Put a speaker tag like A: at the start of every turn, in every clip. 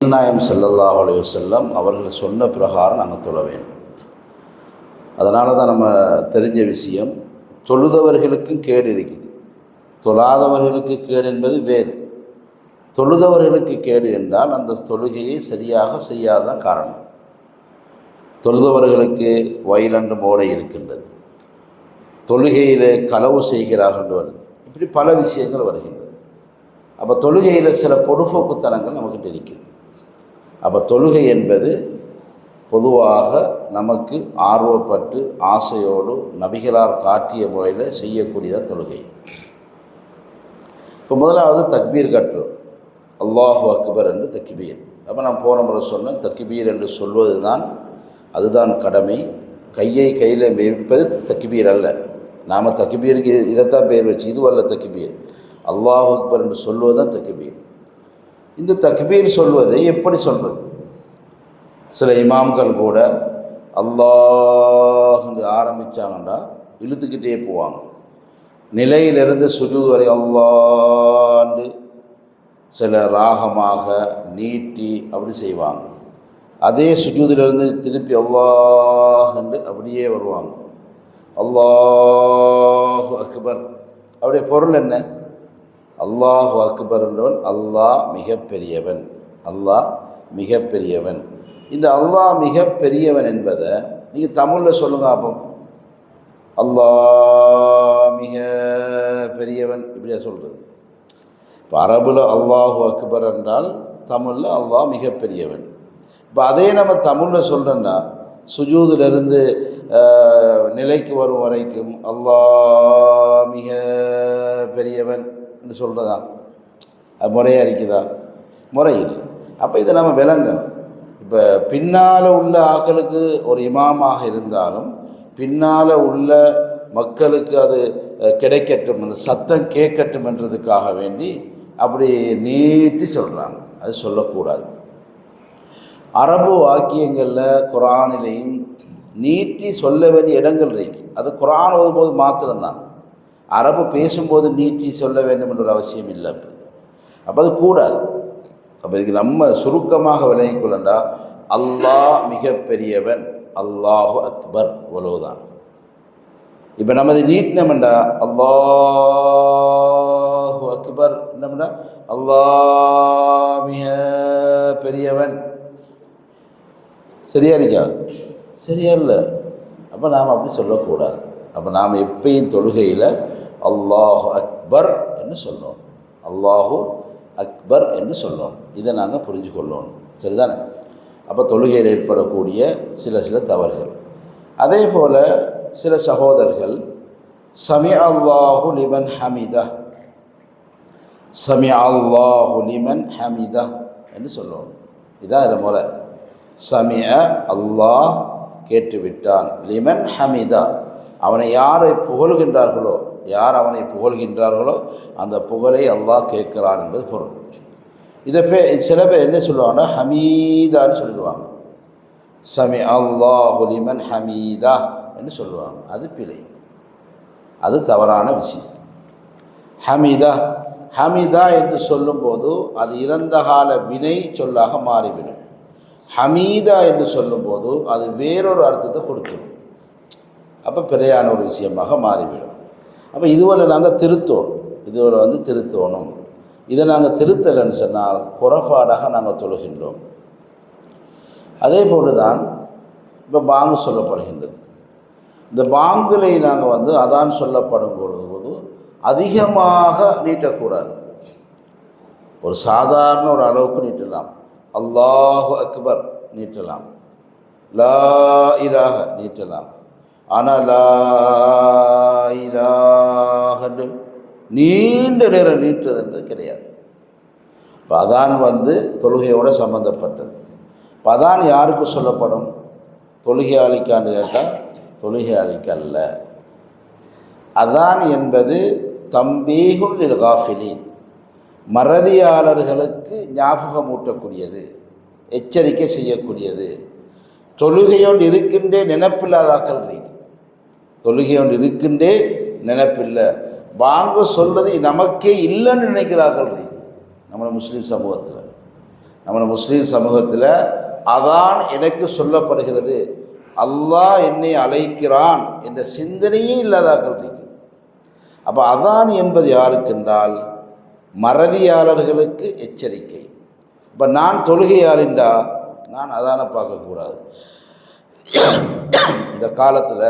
A: நாயம் செல்லல்லாஹ் செல்லம் அவர்கள் சொன்ன பிரகாரம் நாங்கள் தொழ வேண்டும். அதனால தான் நம்ம தெரிஞ்ச விஷயம் தொழுதவர்களுக்கும் கேடு இருக்குது. தொழாதவர்களுக்கு கேடு என்பது வேறு. தொழுதவர்களுக்கு கேடு என்றால் அந்த தொழுகையை சரியாக செய்யாதான் காரணம். தொழுதவர்களுக்கு வயலண்டு மோடை இருக்கின்றது. தொழுகையிலே களவு செய்கிறார்கள் வருது. இப்படி பல விஷயங்கள் வருகின்றது. அப்போ தொழுகையில் சில பொடுபோக்குத்தனங்கள் நமக்கு இருக்குது. அப்போ தொழுகை என்பது பொதுவாக நமக்கு ஆர்வப்பட்டு ஆசையோடு நபிகளார் காட்டிய முறையில் செய்யக்கூடியதாக தொழுகை. இப்போ முதலாவது தக்பீர் கட்டுறோம் அல்லாஹு அக்பர் என்று தக்பீர். அப்போ நான் போன முறை சொன்னேன் தக்பீர் என்று சொல்வது தான் அதுதான் கடமை. கையை கையில் வைப்பது தக்பீர் அல்ல. நாம் தக்பீருக்கு இதைத்தான் பேர் வச்சு இது அல்ல தக்பீர். அல்லாஹ் அக்பர் என்று சொல்வது தான் தக்பீர். இந்த தக்பீர் சொல்வதை எப்படி சொல்வது சில இமாம்கள் கூட அல்லாஹ் ஆரம்பித்தாங்கண்டா இழுத்துக்கிட்டே போவாங்க. நிலையிலிருந்து சுஜூது வரை அல்லாண்டு சில ராகமாக நீட்டி அப்படி செய்வாங்க. அதே சுஜூதிலிருந்து திருப்பி அல்லாஹ்ண்டு அப்படியே வருவாங்க. அல்லாஹு அக்பர். அவருடைய பொருள் என்ன? அல்லாஹு அக்பர் என்றவன் அல்லாஹ் மிகப்பெரியவன். அல்லாஹ் மிகப்பெரியவன். இந்த அல்லாஹ் மிகப்பெரியவன் என்பதை நீங்கள் தமிழில் சொல்லுங்க அப்போ. அல்லாஹ் மிக பெரியவன் இப்படியா சொல்கிறது இப்போ அரபில் அல்லாஹு அக்பர் என்றால் தமிழில் அல்லாஹ் மிகப்பெரியவன். இப்போ அதே நம்ம தமிழில் சொல்கிறோன்னா சுஜூதிலிருந்து நிலைக்கு வரும் வரைக்கும் அல்லாஹ் மிக பெரியவன் என்று சொல்கிறதா அது முறையாக இருக்குதா? முறை இல்லை அப்போ இதை நம்ம விளங்கணும். இப்போ பின்னால் உள்ள ஆக்களுக்கு ஒரு இமாமாக இருந்தாலும் பின்னால் உள்ள மக்களுக்கு அது கிடைக்கட்டும் அந்த சத்தம் கேட்கட்டும் என்றதுக்காக வேண்டி அப்படி நீட்டி சொல்கிறாங்க அது சொல்லக்கூடாது. அரபு வாக்கியங்களில் குரானிலையும் நீட்டி சொல்ல வேண்டிய இடங்கள் இருக்கு. அது குரான் ஓதும்போது மாத்திரம்தான். அரபு பேசும்போது நீட்டி சொல்ல வேண்டும் என்ற அவசியம் இல்லை அப்போ அது கூடாது. அப்போ இதுக்கு நம்ம சுருக்கமாக விளங்கிக் கொள்ளண்டா அல்லாஹ் மிகப்பெரியவன் அல்லாஹு அக்பர் இவ்வளவுதான். இப்போ நமது நீட்டினமெண்டா அல்லாஹு அக்பர் என்னமெண்டா அல்லாஹ் மிக பெரியவன் சரியா இருக்கா? சரியா இல்லை. அப்போ நாம் அப்படி சொல்லக்கூடாது. அப்போ நாம் எப்பயும் தொழுகையில் அல்லாஹு அக்பர் என்று சொல்லணும். அல்லாஹு அக்பர் என்று சொல்லணும். இதை நாங்கள் புரிஞ்சு கொள்ளணும் சரிதானே? அப்போ தொழுகையில் ஏற்படக்கூடிய சில சில தவறுகள். அதே போல் சில சகோதரர்கள் சமி அல்லாஹு லிமன் ஹமிதா. சமி அல்லாஹு லிமன் ஹமிதா. என்று சொல்லணும். இதான் இந்த முறை. சமிய அல்லாஹ் கேட்டுவிட்டான். லிமன் ஹமிதா. அவனை யாரை புகழ்கின்றார்களோ யார் அவனை புகழ்கின்றார்களோ அந்த புகழை அல்லாஹ் கேட்கிறான் என்பது பொருள். இதை பே சில பேர் என்ன சொல்லுவாங்கன்னா ஹமீதான்னு சொல்லிடுவாங்க. சமி அல்லாஹுலிமன் ஹமீதா என்று சொல்லுவாங்க. அது பிழை. அது தவறான விஷயம். ஹமீதா ஹமீதா என்று சொல்லும்போது அது இறந்த கால வினை சொல்லாக மாறிவிடும். ஹமீதா என்று சொல்லும்போது அது வேறொரு அர்த்தத்தை கொடுத்துடும் அப்போ பிழையான ஒரு விஷயமாக மாறிவிடும். அப்போ இதுவரை நாங்கள் திருத்தோம். இதுவரை வந்து திருத்தோணும். இதை நாங்கள் திருத்தலைன்னு சொன்னால் குறைபாடாக நாங்கள் தொழுகின்றோம். அதே போன்று தான் இப்போ பாங்கு சொல்லப்படுகின்றது. இந்த பாங்கிலை நாங்கள் வந்து அதான் சொல்லப்படும் பொழுது அதிகமாக நீட்டக்கூடாது. ஒரு சாதாரண ஒரு அளவுக்கு நீட்டலாம். அல்லாஹு அக்பர் நீட்டலாம். லா இராக நீட்டலாம். ஆனால் லா நீண்ட நேரம் நீட்டுறது என்பது கிடையாது. இப்போ அதான் வந்து தொழுகையோடு சம்மந்தப்பட்டது இப்போ அதான் யாருக்கு சொல்லப்படும்? தொழுகையாளிக்கான்னு கேட்டால் தொழுகையாளிக்கு அல்ல அதான் என்பது தம்பீகுல் காஃபிலின். மறதியாளர்களுக்கு ஞாபகம் ஊட்டக்கூடியது எச்சரிக்கை செய்யக்கூடியது. தொழுகையோடு இருக்கின்றே நினப்பில்லாதாக்கள் இருக்கு தொழுகையோடு இருக்கின்றே நினப்பில்லை. வாங்க சொல்வது நமக்கே இல்லைன்னு நினைக்கிறார்கள் நம்மளை நம்ம முஸ்லீம் சமூகத்தில். நம்ம முஸ்லீம் சமூகத்தில் அதான் எனக்கு சொல்லப்படுகிறது. அல்லாஹ் என்னை அழைக்கிறான் என்ற சிந்தனையே இல்லாதாக்கள் இருக்குது அப்போ அதான் என்பது யாருக்கென்றால் மறதியாளர்களுக்கு எச்சரிக்கை. இப்போ நான் தொழுகையாளின்றா நான் அதான பார்க்கக்கூடாது. இந்த காலத்தில்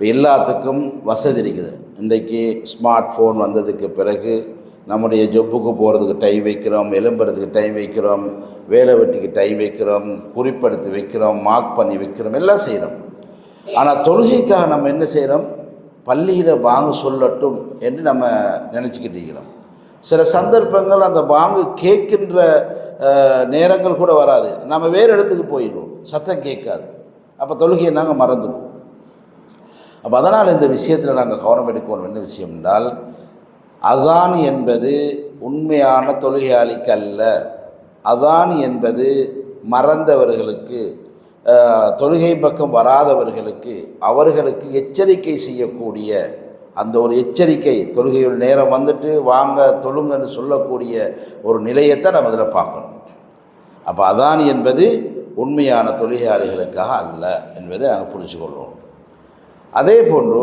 A: இப்போ எல்லாத்துக்கும் வசதி இருக்குது. இன்றைக்கு ஸ்மார்ட் ஃபோன் வந்ததுக்கு பிறகு நம்முடைய ஜொப்புக்கு போகிறதுக்கு டைம் வைக்கிறோம் எலும்புறதுக்கு டைம் வைக்கிறோம் வேலை வெட்டிக்கு டைம் வைக்கிறோம் குறிப்படுத்தி வைக்கிறோம் மார்க் பண்ணி வைக்கிறோம் எல்லாம் செய்கிறோம் ஆனால் தொழுகைக்காக நம்ம என்ன செய்கிறோம் பள்ளியில் பாங்கு சொல்லட்டும் என்று நம்ம நினச்சிக்கிட்டு இருக்கிறோம். சில சந்தர்ப்பங்கள் அந்த பாங்கு கேட்கின்ற நேரங்கள் கூட வராது. நம்ம வேறு இடத்துக்கு போயிடுவோம். சத்தம் கேட்காது. அப்போ தொழுகையை நாங்கள் மறந்துடுவோம். அப்போ அதனால் இந்த விஷயத்தில் நாங்கள் கவனம் எடுக்கணும். என்ன விஷயம் என்றால் அசான் என்பது உண்மையான தொழுகையாளிக்கு அல்ல அதான் என்பது மறந்தவர்களுக்கு தொழுகை பக்கம் வராதவர்களுக்கு அவர்களுக்கு எச்சரிக்கை செய்யக்கூடிய அந்த ஒரு எச்சரிக்கை தொழுகையோட நேரம் வந்துட்டு வாங்க தொழுங்கன்னு சொல்லக்கூடிய ஒரு நிலையத்தை நம்ம அதில் பார்க்கணும். அப்போ அதான் என்பது உண்மையான தொழுகையாளிகளுக்காக அல்ல என்பதை நாங்கள் புரிஞ்சுக்கொள்வோம். அதே போன்று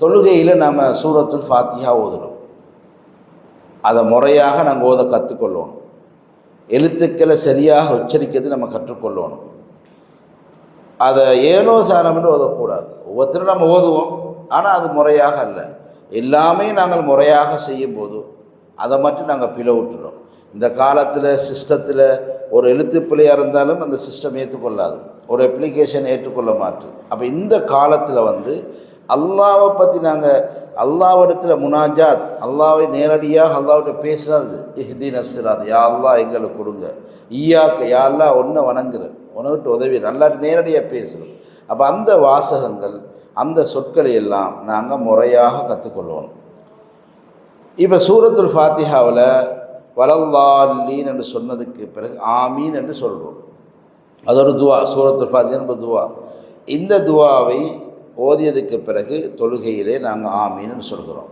A: தொழுகையில் நாம் சூரத்துல் ஃபாத்தியா ஓதணும். அதை முறையாக நாங்கள் ஓத கற்றுக்கொள்ளணும் எழுத்துக்களை சரியாக உச்சரிக்கிறது நம்ம கற்றுக்கொள்ளணும். அதை ஏனோ சாரம்னு ஓதக்கூடாது. ஒவ்வொருத்தரும் நம்ம ஓதுவோம். ஆனால் அது முறையாக அல்ல. எல்லாமே நாங்கள் முறையாக செய்யும்போது அதை மட்டும் நாங்கள் பிளவுட்டுறோம். இந்த காலத்தில் சிஸ்டத்தில் ஒரு எழுத்து பிள்ளையாக இருந்தாலும் அந்த சிஸ்டம் ஏற்றுக்கொள்ளாது ஒரு அப்ளிகேஷன் ஏற்றுக்கொள்ள மாட்டு அப்போ இந்த காலத்தில் வந்து அல்லாவை பற்றி நாங்கள் அல்லாவிடத்தில் முனாஜாத் அல்லாவை நேரடியாக அல்லாவிட்ட பேசுகிறது இஹ்தி நஸ்ராத் யா அல்லா எங்களுக்கு கொடுங்க. ஈயாக்க யா அல்லா ஒன்றை வணங்குறேன். உணவுட்டு உதவி நல்லா நேரடியாக பேசுகிறோம் அப்போ அந்த வாசகங்கள் அந்த சொற்களை எல்லாம் நாங்கள் முறையாக கற்றுக்கொள்வோம் இப்போ சூரத்துல் ஃபாத்திஹாவில் வலல்லாலீன் என்று சொன்னதுக்கு பிறகு ஆமீன் என்று சொல்கிறோம் அது ஒரு துவா சூரத்து ஃபாத்திஹா என்பது துவா. இந்த துவாவை ஓதியதுக்கு பிறகு தொழுகையிலே நாங்கள் ஆமீன்னு சொல்கிறோம்.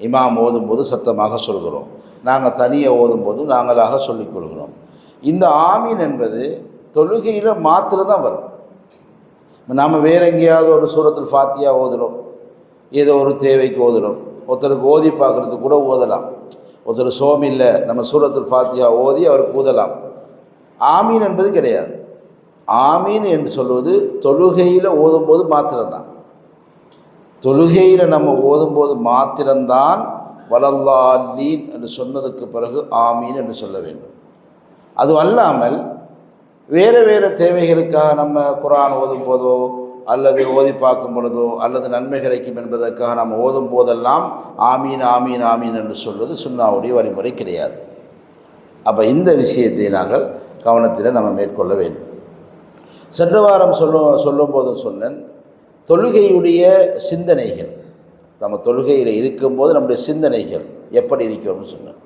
A: இமாம் ஓதும்போது சத்தமாக சொல்கிறோம். நாங்கள் தனியாக ஓதும்போது நாங்களாக சொல்லிக்கொள்கிறோம் இந்த ஆமீன் என்பது தொழுகையில் மாத்திரம் தான் வரும். நாம் வேற எங்கேயாவது ஒரு சூரத்தில் ஃபாத்தியாக ஓதுகிறோம் ஏதோ ஒரு தேவைக்கு ஓதுகிறோம் ஒருத்தருக்கு ஓதி பார்க்குறதுக்கு கூட ஓதலாம். ஒருத்தர் சோம் இல்லை நம்ம சூரத்தில் ஃபாத்தியா ஓதி அவருக்கு ஊதலாம். ஆமீன் என்பது கிடையாது. ஆமீன் என்று சொல்வது தொழுகையில் ஓதும்போது மாத்திரம்தான். தொழுகையில் நம்ம ஓதும்போது மாத்திரம்தான் வளல்லாலீன் என்று சொன்னதுக்கு பிறகு ஆமீன் என்று சொல்ல வேண்டும். அது அல்லாமல் வேறு வேறு தேவைகளுக்காக நம்ம குரான் ஓதும் போதோ அல்லது ஓதி பார்க்கும் பொழுதோ அல்லது நன்மை கிடைக்கும் என்பதற்காக நாம் ஓதும் போதெல்லாம் ஆமீன் ஆமீன் ஆமீன் என்று சொல்வது சுண்ணாவுடைய வழிமுறை கிடையாது. அப்போ இந்த விஷயத்தை நாங்கள் கவனத்தில் நம்ம மேற்கொள்ள வேண்டும். சென்ற வாரம் சொல்லும் சொல்லும் போதும் சொன்னேன் தொழுகையுடைய சிந்தனைகள் நம்ம தொழுகையில் இருக்கும்போது நம்முடைய சிந்தனைகள் எப்படி இருக்கிறோம்னு சொன்னேன்.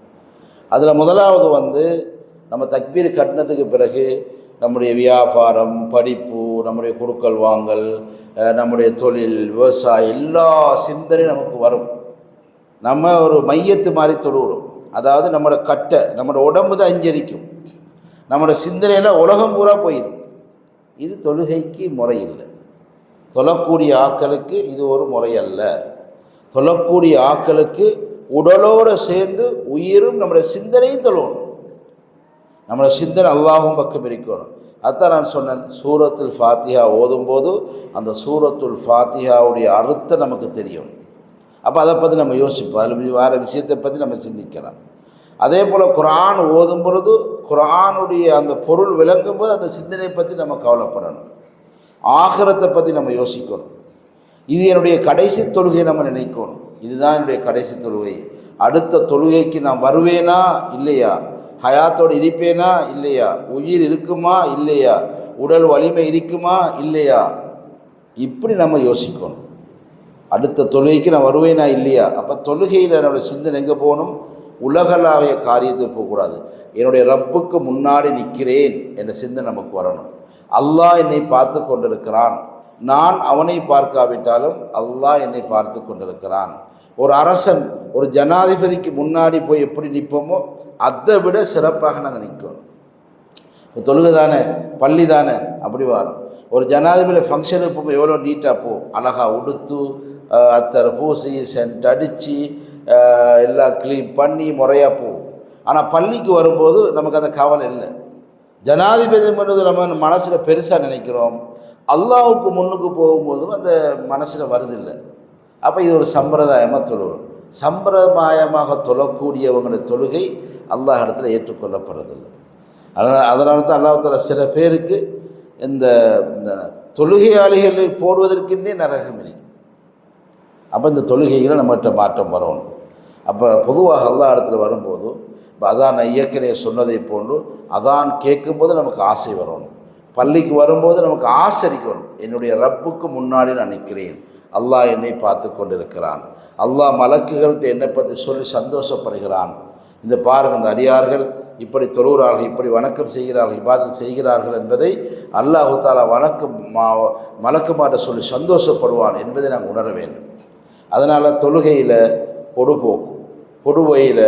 A: அதில் முதலாவது வந்து நம்ம தக்பீர் கட்டினத்துக்கு பிறகு நம்முடைய வியாபாரம் படிப்பு நம்முடைய குறுக்கல் வாங்கல் நம்முடைய தொழில் விவசாயம் எல்லா சிந்தனையும் நமக்கு வரும். நம்ம ஒரு மையத்து மாதிரி தொழுகிறோம் அதாவது நம்மளோட கட்டை நம்மளோட உடம்பு தான் அஞ்சரிக்கும். நம்மளோட சிந்தனையில் உலகம் பூரா போயிடும் இது தொழுகைக்கு முறை இல்லை தொழக்கூடிய ஆக்களுக்கு இது ஒரு முறை அல்ல தொழக்கூடிய ஆக்களுக்கு உடலோடு சேர்ந்து உயிரும் நம்முடைய சிந்தனையும் தொழணும் நம்மளோட சிந்தனை அல்லாஹும் பக்கம் இருக்கணும் அதான் நான் சொன்னேன் சூரத்துல் ஃபாத்திஹா ஓதும்போது அந்த சூரத்துல் ஃபாத்திஹாவுடைய அர்த்தம் நமக்கு தெரியும். அப்போ அதை பற்றி நம்ம யோசிப்போம். அதில் வேறு விஷயத்தை பற்றி நம்ம சிந்திக்கலாம். அதே போல் குரான் ஓதும் பொழுது குரானுடைய அந்த பொருள் விளங்கும் போது அந்த சிந்தனையை பற்றி நம்ம கவலைப்படணும். ஆகரத்தை பற்றி நம்ம யோசிக்கணும். இது என்னுடைய கடைசி தொழுகை நம்ம நினைக்கணும். இதுதான் என்னுடைய கடைசி தொழுகை. அடுத்த தொழுகைக்கு நான் வருவேனா இல்லையா? ஹயாத்தோடு இருப்பேனா? இல்லையா. உயிர் இருக்குமா? இல்லையா. உடல் வலிமை இருக்குமா? இல்லையா. இப்படி நம்ம யோசிக்கணும். அடுத்த தொழுகைக்கு நான் வருவேனா? இல்லையா. அப்போ தொழுகையில் என்னோடய சிந்தனை எங்கே போகணும்? உலகளாவிய காரியத்துக்கு போகக்கூடாது. என்னுடைய ரப்புக்கு முன்னாடி நிற்கிறேன் என்ற சிந்தனை நமக்கு வரணும். அல்லாஹ் என்னை பார்த்து கொண்டிருக்கிறான். நான் அவனை பார்க்காவிட்டாலும் அல்லாஹ் என்னை பார்த்து கொண்டிருக்கிறான். ஒரு அரசன் ஒரு ஜனாதிபதிக்கு முன்னாடி போய் எப்படி நிற்போமோ அதை விட சிறப்பாக நாங்கள் நிற்கணும் இப்போ தொழுகை தானே பள்ளி தானே அப்படி வரும். ஒரு ஜனாதிபதி ஃபங்க்ஷனுக்கு போகும்போது எவ்வளோ நீட்டாக போகும் அழகாக உடுத்து அத்தரை பூசி சென்ட் அடித்து எல்லாம் க்ளீன் பண்ணி முறையாக போகும் ஆனால் பள்ளிக்கு வரும்போது நமக்கு அந்த கவலை இல்லை. ஜனாதிபதி பண்ணுறது நம்ம மனசில் பெருசாக நினைக்கிறோம். அல்லாவுக்கு முன்னுக்கு போகும்போதும் அந்த மனசில் வருதில்லை. அப்போ இது ஒரு சம்பிரதாயமாக தொழுகிறோம் சம்பிரதாயமாக தொழக்கூடியவங்களுடைய தொழுகை அல்லாஹ் இடத்துல ஏற்றுக்கொள்ளப்படுறதில்லை. அதனால் அதனால தான் அல்லாஹால சில பேருக்கு இந்த இந்த தொழுகையாளிகளை போடுவதற்கென்றே நரகம் இருக்கு அப்போ இந்த தொழுகைகளை நம்மகிட்ட மாற்றம் வரணும். அப்போ பொதுவாக எல்லா இடத்துல வரும்போது இப்போ அதான் நான் இயக்கனையை சொன்னதை போன்று அதான் கேட்கும்போது நமக்கு ஆசை வரணும். பள்ளிக்கு வரும்போது நமக்கு ஆசரிக்கணும். என்னுடைய ரப்புக்கு முன்னாடி நான் நிற்கிறேன். அல்லாஹ் என்னை பார்த்து கொண்டிருக்கிறான். அல்லாஹ் மலக்குகள்கிட்ட என்னை பற்றி சொல்லி சந்தோஷப்படுகிறான். இந்த பாருங்கள் இந்த அடியார்கள் இப்படி தொழுகிறார்கள் இப்படி வணக்கம் செய்கிறார்கள் இப்பாதம் செய்கிறார்கள் என்பதை அல்லாஹு தாலா வணக்கம் மா மலக்குமாட்ட சொல்லி சந்தோஷப்படுவான் என்பதை நாங்கள் உணர வேண்டும். அதனால் தொழுகையில் பொடுபோக்கு பொடுவையில்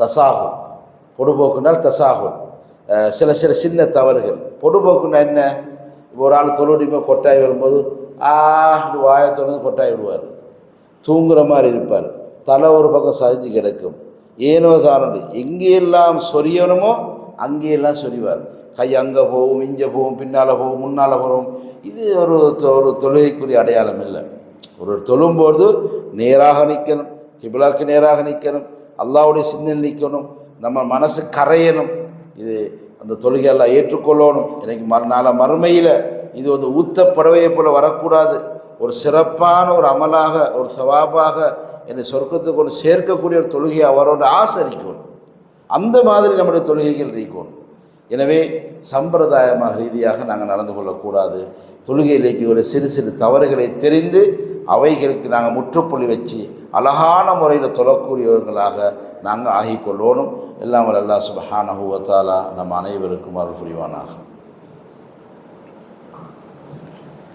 A: தசாகும் பொடுபோக்குனால் தசாகும் சில சில சின்ன தவறுகள். பொடுபோக்குன்னா என்ன? இப்போ ஒரு ஆள் தொழுடிமே கொட்டாய் வரும்போது ஆ வாயை தொடர்ந்து கொட்டாய் விடுவார். தூங்குற மாதிரி இருப்பார். தலை ஒரு பக்கம் சரிஞ்சு கிடக்கும். ஏனோ தானோடு எங்கேயெல்லாம் சொரியணுமோ அங்கேயெல்லாம் சொரிவார். கை அங்கே போகும் இங்கே போகும் பின்னால் போகும் முன்னால் போகும். இது ஒரு தொ- ஒரு தொழுகைக்குரிய அடையாளம் இல்லை. ஒரு தொழும்போது நேராக நிற்கணும் கிபிலாக்கு நேராக நிற்கணும் அல்லாவுடைய சிந்தனை நிற்கணும் நம்ம மனசு கரையணும். இது அந்த தொழுகையெல்லாம் ஏற்றுக்கொள்ளணும். எனக்கு மறுநாள மறுமையில் இது வந்து ஊத்தப்படவையை போல் வரக்கூடாது. ஒரு சிறப்பான ஒரு அமலாக ஒரு சவாபாக என்னை சொர்க்கத்துக்கு கொண்டு சேர்க்கக்கூடிய ஒரு தொழுகையை அவரோட ஆசரிக்கணும் அந்த மாதிரி நம்முடைய தொழுகைகள் இருக்கணும். எனவே சம்பிரதாயமாக ரீதியாக நாங்கள் நடந்து கொள்ளக்கூடாது. தொழுகையிலேக்கு ஒரு சிறு சிறு தவறுகளை தெரிந்து அவைகளுக்கு நாங்கள் முற்றுப்புள்ளி வச்சு அழகான முறையில் தொழக்கூடியவர்களாக நாங்கள் ஆகிக்கொள்ளணும் எல்லாம் அல்லா அல்லாஹ் நம் அனைவருக்கும் அருள் புரிவானாக.